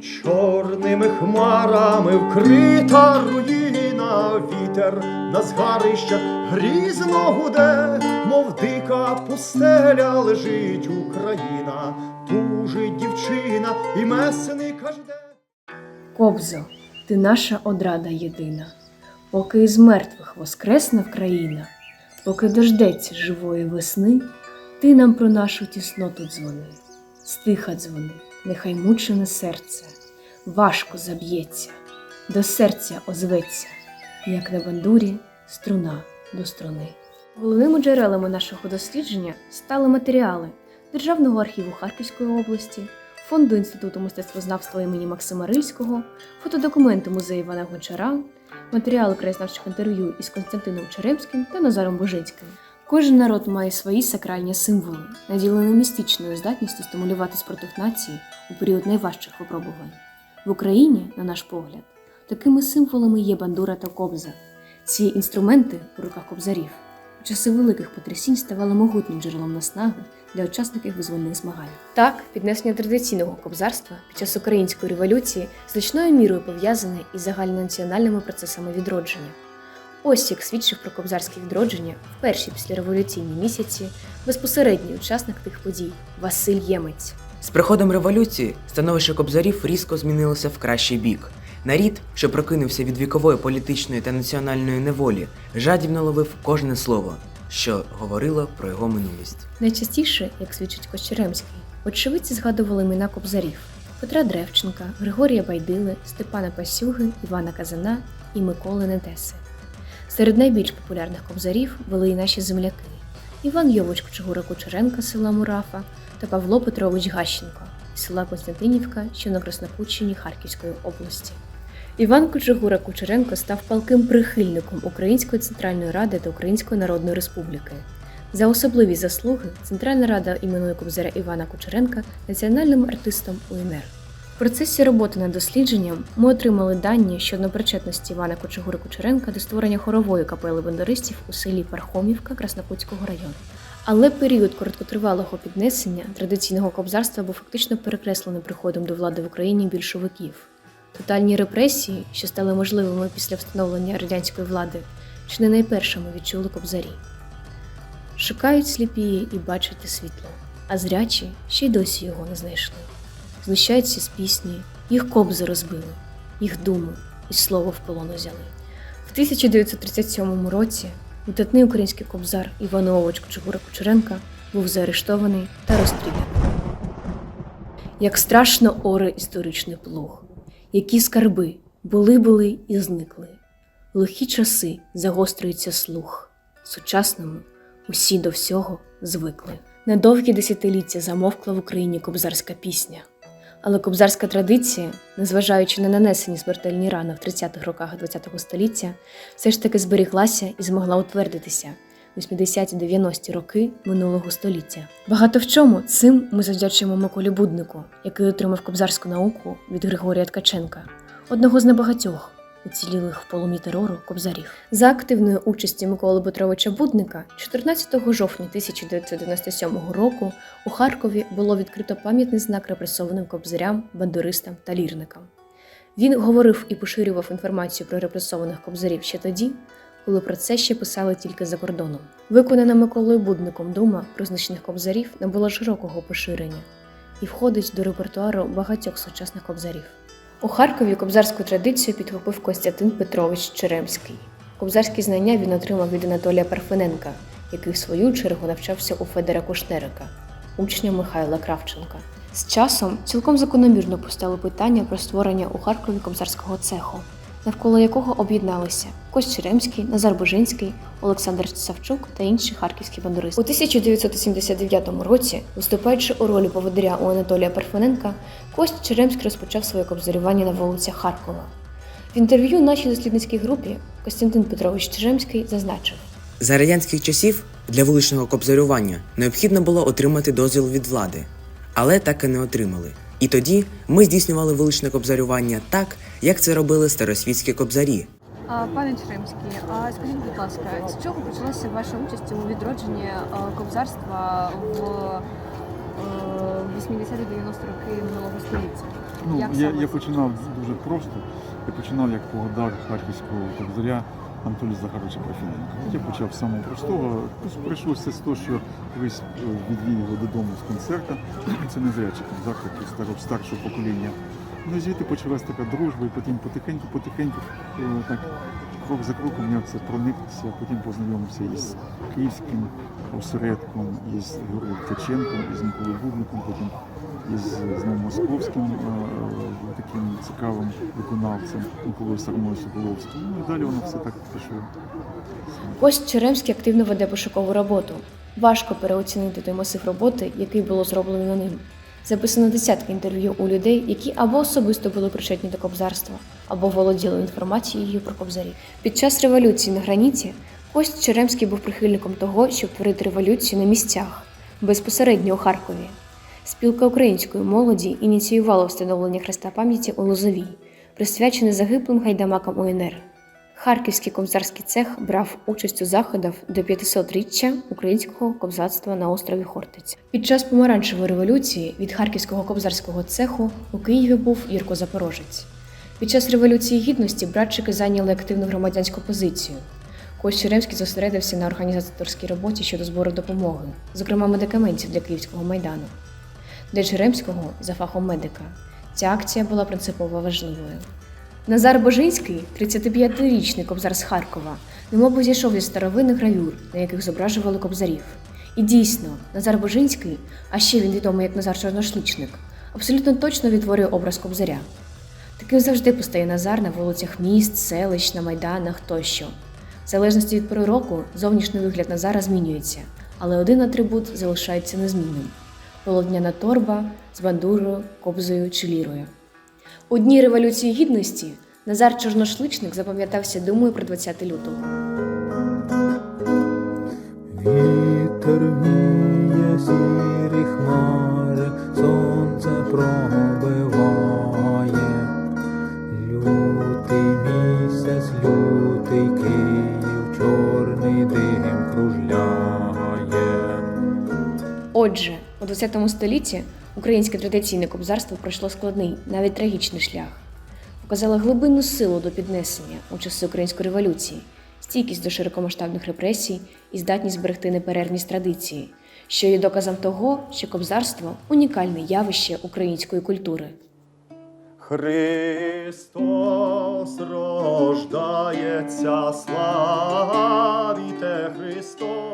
Чорними хмарами вкрита руїна, вітер на згарищах грізно гуде, мов дика пустеля лежить Україна, тужить дівчина і месника жде. Кобзо, ти наша одрада єдина, поки із мертвих воскресне Вкраїна, поки дождеться живої весни, ти нам про нашу тісноту дзвони, стиха дзвони, нехай мучене серце, важко заб'ється, до серця озветься, як на бандурі струна до струни. Головними джерелами нашого дослідження стали матеріали Державного архіву Харківської області, Фонду Інституту мистецтвознавства імені Максима Рильського, фотодокументи музею Івана Гончара, матеріали краєзнавчих інтерв'ю із Константином Черемським та Назаром Божицьким. Кожен народ має свої сакральні символи, наділені містичною здатністю стимулювати спротив нації у період найважчих випробувань. В Україні, на наш погляд, такими символами є бандура та кобза. Ці інструменти у руках кобзарів у часи великих потрясінь ставали могутнім джерелом наснаги для учасників визвольних змагань. Так, піднесення традиційного кобзарства під час української революції значною мірою пов'язане із загальнонаціональними процесами відродження. Ось як свідчив про кобзарське відродження в перші післяреволюційні місяці безпосередній учасник тих подій Василь Ємець. З приходом революції становище кобзарів різко змінилося в кращий бік. Нарід, що прокинувся від вікової політичної та національної неволі, жадібно ловив кожне слово, що говорило про його минулість. Найчастіше, як свідчить Кочеремський, очевидці згадували імена кобзарів Петра Древченка, Григорія Байдили, Степана Пасюги, Івана Казана і Миколи Нетеси. Серед найбільш популярних кобзарів були і наші земляки Іван Йович Кочегура Кучеренка села Мурафа та Павло Петрович Гащенко з села Константинівка, що на Краснопутщині Харківської області. Іван Кучегура Кучеренко став палким прихильником Української Центральної Ради та Української Народної Республіки. За особливі заслуги Центральна Рада іменує Кобзаря Івана Кучеренка національним артистом УНР. В процесі роботи над дослідженням ми отримали дані щодо причетності Івана Кочегури Кучеренка до створення хорової капели бандеристів у селі Пархомівка Краснопутського району. Але період короткотривалого піднесення традиційного кобзарства був фактично перекреслений приходом до влади в Україні більшовиків. Тотальні репресії, що стали можливими після встановлення радянської влади, чи не найпершими відчули кобзарі. Шукають сліпі і бачать світло, а зрячі ще й досі його не знайшли. Знущаються з пісні, їх кобзи розбили, їх думу і слово в полон взяли. В 1937 році видатний український кобзар Іван Овоч Кочегура Кучеренка був заарештований та розстріляний. Як страшно оре історичний плуг, які скарби були були і зникли. Лихі часи загострюється слух. Сучасному усі до всього звикли. На довгі десятиліття замовкла в Україні кобзарська пісня. Але кобзарська традиція, незважаючи на нанесені смертельні рани в 30-х роках ХХ століття, все ж таки зберіглася і змогла утвердитися в 80-90-ті роки минулого століття. Багато в чому цим ми завдячуємо Миколі Буднику, який отримав кобзарську науку від Григорія Ткаченка, одного з небагатьох уцілілих в полумі терору кобзарів. За активної участі Миколи Петровича Будника 14 жовтня 1997 року у Харкові було відкрито пам'ятний знак репресованим кобзарям, бандуристам та лірникам. Він говорив і поширював інформацію про репресованих кобзарів ще тоді, коли про це ще писали тільки за кордоном. Виконана Миколою Будником дума про знищених кобзарів набула широкого поширення і входить до репертуару багатьох сучасних кобзарів. У Харкові кобзарську традицію підхопив Костянтин Петрович Черемський. Кобзарські знання він отримав від Анатолія Парфененка, який в свою чергу навчався у Федора Кушнерика, учня Михайла Кравченка. З часом цілком закономірно постало питання про створення у Харкові кобзарського цеху, навколо якого об'єдналися Кость Черемський, Назар Божинський, Олександр Савчук та інші харківські бандуристи. У 1979 році, виступаючи у ролі поводиря у Анатолія Парфененка, Кость Черемський розпочав своє кобзарювання на вулицях Харкова. В інтерв'ю нашій дослідницькій групі Костянтин Петрович Черемський зазначив. За радянських часів для вуличного кобзарювання необхідно було отримати дозвіл від влади, але так і не отримали. І тоді ми здійснювали вуличне кобзарювання так, як це робили старосвітські кобзарі. Пане Черемський, а скажіть, будь ласка, з чого почалася ваша участь у відродженні е, кобзарства в, е, 80-90 роки минулого століття. Ну, Як я, саме я починав дуже просто. Я починав як поводар харківського кобзаря Анатолія Захаровича Профіненка. Я почав з самого простого. Прийшлося з того, що колись е, відвів його додому з концерта. Це незрячий кобзар, такий старого старшого покоління. Ну звідти почалась така дружба, і потім потихеньку-потихеньку, е, так крок за кроком я це проникся, потім познайомився із київським осередком, із Георгієм Ткаченком, із Миколою Бубником, потім із знову московським е, таким цікавим виконавцем Миколою Сармою Соколовським. Ну і далі воно все так пішло. Кость Черемський активно веде пошукову роботу. Важко переоцінити той масив роботи, який було зроблено ним. Записано десятки інтерв'ю у людей, які або особисто були причетні до кобзарства, або володіли інформацією про кобзарів. Під час революції на граніті Кость Черемський був прихильником того, щоб творити революцію на місцях, безпосередньо у Харкові. Спілка української молоді ініціювала встановлення хреста пам'яті у Лозовій, присвячене загиблим гайдамакам УНР. Харківський кобзарський цех брав участь у заходах до 500-річчя українського кобзарства на острові Хортиць. Під час помаранчевої революції від харківського кобзарського цеху у Києві був Ірко Запорожець. Під час революції гідності братчики зайняли активну громадянську позицію. Кость Черемський зосередився на організаторській роботі щодо збору допомоги, зокрема медикаментів для київського майдану. Для Черемського за фахом медика ця акція була принципово важливою. Назар Божинський, 35-річний кобзар з Харкова, немов зійшов зі старовинних гравюр, на яких зображували кобзарів. І дійсно, Назар Божинський, а ще він відомий як Назар Чорношличник, абсолютно точно відтворює образ кобзаря. Таким завжди постає Назар на вулицях міст, селищ, на майданах тощо. В залежності від пори року зовнішній вигляд Назара змінюється, але один атрибут залишається незмінним полотняна торба з бандурою, кобзою чи лірою. У дні Революції Гідності Назар Чорношличник запам'ятався думою про 20 лютого. Вітер віє сірі хмари, у 20 столітті українське традиційне кобзарство пройшло складний, навіть трагічний шлях. Показало глибинну силу до піднесення у часи української революції, стійкість до широкомасштабних репресій і здатність зберегти неперервність традиції, що є доказом того, що кобзарство унікальне явище української культури. Христос рождається, славіте Христос.